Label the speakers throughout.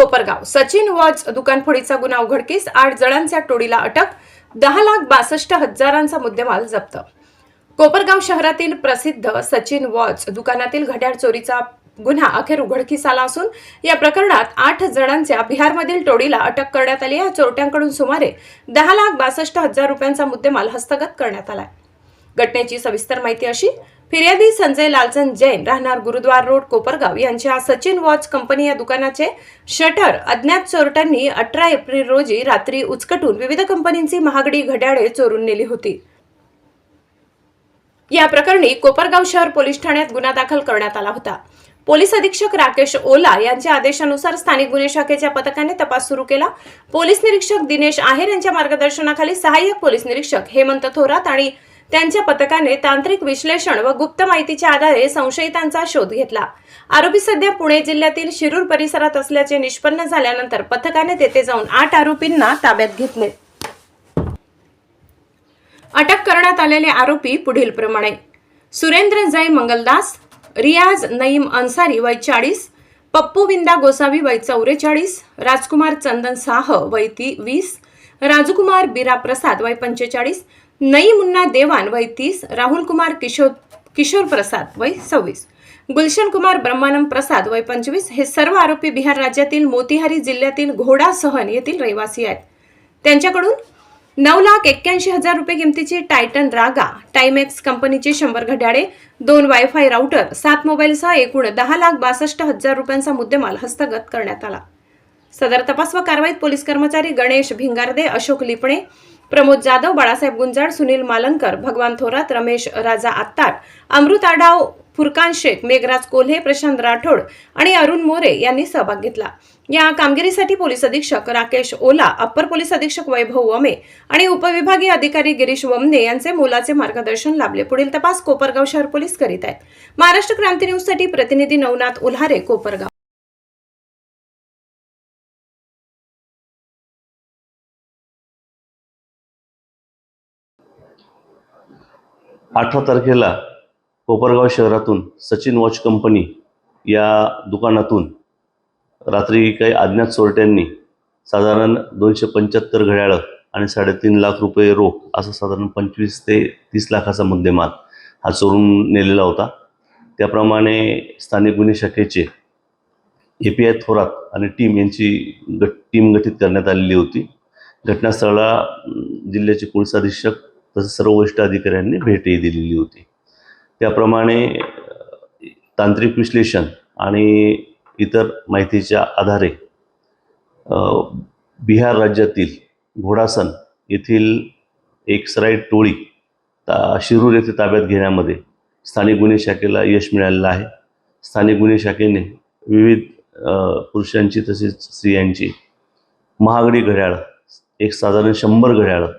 Speaker 1: Kopargaon. Sachin watch दुकानफोडीचा गुन्हा उघडकीस आठ जणांच्या टोळीला अटक दहा लाख बासष्ट हजारांचा मुद्देमाल जप्त. कोपरगाव शहरातील प्रसिद्ध सचिन वॉच दुकानातील घड्याळ चोरीचा गुन्हा अखेर उघडकीस आला असून या प्रकरणात आठ जणांच्या बिहारमधील टोळीला अटक करण्यात आली या चोरट्यांकडून सुमारे दहा लाख बासष्ट हजार रुपयांचा मुद्देमाल हस्तगत करण्यात आलाय. घटनेची सविस्तर माहिती अशी फिर्यादी संजय लालचंद जैन राहणार गुरुद्वार रोड कोपरगाव यांच्या सचिन वॉच कंपनी या दुकानाचे शटर अज्ञात चोरट्यांनी अठरा एप्रिल रोजी रात्री उचकटून विविध कंपनींची महागडी घड्याळे चोरून नेली होती. या प्रकरणी कोपरगाव शहर पोलीस ठाण्यात गुन्हा दाखल करण्यात आला होता. पोलीस अधीक्षक राकेश ओला यांच्या आदेशानुसार स्थानिक गुन्हे शाखेच्या पथकाने तपास सुरू केला. पोलीस निरीक्षक दिनेश आहेर यांच्या मार्गदर्शनाखाली सहाय्यक पोलीस निरीक्षक हेमंत थोरात आणि त्यांच्या पथकाने तांत्रिक विश्लेषण व गुप्त माहितीच्या आधारे संशयितांचा शोध घेतला. आरोपी सध्या पुणे जिल्ह्यातील शिरूर परिसरात असल्याचे निष्पन्न झाल्यानंतर पथकाने तेथे जाऊन आठ आरोपींना ताब्यात घेतले. अटक करण्यात आलेले आरोपी पुढील प्रमाणे. सुरेंद्र जय मंगलदास रियाज नईम अन्सारी वय चाळीस पप्पू विंदा गोसावी वय चौवेचाळीस राजकुमार चंदन साह वय ती वीस राजकुमार बिरा प्रसाद वय पंचेचाळीस नई मुन्ना देवान वय तीस राहुल कुमार किशोर किशोर प्रसाद वय सव्वीस गुलशन कुमार ब्रह्मानम प्रसाद वय पंचवीस हे सर्व आरोपी बिहार राज्यातील मोतिहारी जिल्ह्यातील घोडा सहन येथील रहिवासी आहेत. त्यांच्याकडून नऊ लाख एक्क्याऐंशी हजार रुपये किमतीची टायटन रागा टायमेक्स कंपनीचे शंभर घड्याळे दोन वायफाय राऊटर सात मोबाईलसह एकूण दहा लाख बासष्ट हजार रुपयांचा मुद्देमाल हस्तगत करण्यात आला. सदर तपास व कारवाईत पोलीस कर्मचारी गणेश भिंगारदे अशोक लिपणे प्रमोद जाधव बाळासाहेब गुंजाळ सुनील मालनकर भगवान थोरात रमेश राजा आत्तार अमृत आढाव फुरकान शेख मेघराज कोल्हे प्रशांत राठोड आणि अरुण मोरे यांनी सहभाग घेतला. या कामगिरीसाठी पोलीस अधीक्षक राकेश ओला अप्पर पोलीस अधीक्षक वैभव वमे आणि उपविभागीय अधिकारी गिरीश वमने यांचे मोलाचे मार्गदर्शन लाभले. पुढील तपास कोपरगाव शहर पोलीस करीत आहेत. महाराष्ट्र क्रांती न्यूजसाठी प्रतिनिधी नवनाथ उल्हारे कोपरगाव.
Speaker 2: अठरा तारखेला कोपरगाव शहरातून सचिन वॉच कंपनी या दुकानातून रात्री काही अज्ञात चोरट्यांनी साधारण दोनशे पंच्याहत्तर घड्याळं आणि साडेतीन लाख रुपये रोख असं साधारण पंचवीस ते तीस लाखाचा मुद्देमाल हा चोरून नेलेला होता. त्याप्रमाणे स्थानिक गुन्हे शाखेचे ए पी आय थोरात आणि टीम यांची गट टीम गठीत करण्यात आलेली होती. घटनास्थळाला जिल्ह्याचे पोलीस अधीक्षक तसेच सर्व वरिष्ठ अधिकाऱ्यांनी भेटही दिलेली होती. त्याप्रमाणे तांत्रिक विश्लेषण आणि इतर माहितीच्या आधारे बिहार राज्यातील घोडासन येथील एक सराईट टोळी ता शिरूर येथे ताब्यात घेण्यामध्ये स्थानिक गुन्हे शाखेला यश मिळालेलं आहे. स्थानिक गुन्हे शाखेने विविध पुरुषांची तसेच स्त्रियांची महागडी घड्याळं एक साधारण शंभर घड्याळं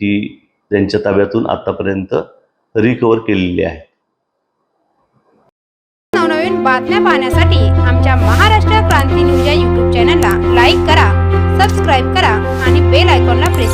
Speaker 2: ही त्यांच्या ताब्यातून आतापर्यंत रिकवर केलेली आहे
Speaker 3: नवनवीन बातम्या पाहण्यासाठी आमच्या महाराष्ट्र क्रांती न्यूज या युट्यूब चॅनलला लाईक करा सबस्क्राईब करा आणि बेल आयकॉनला प्रेस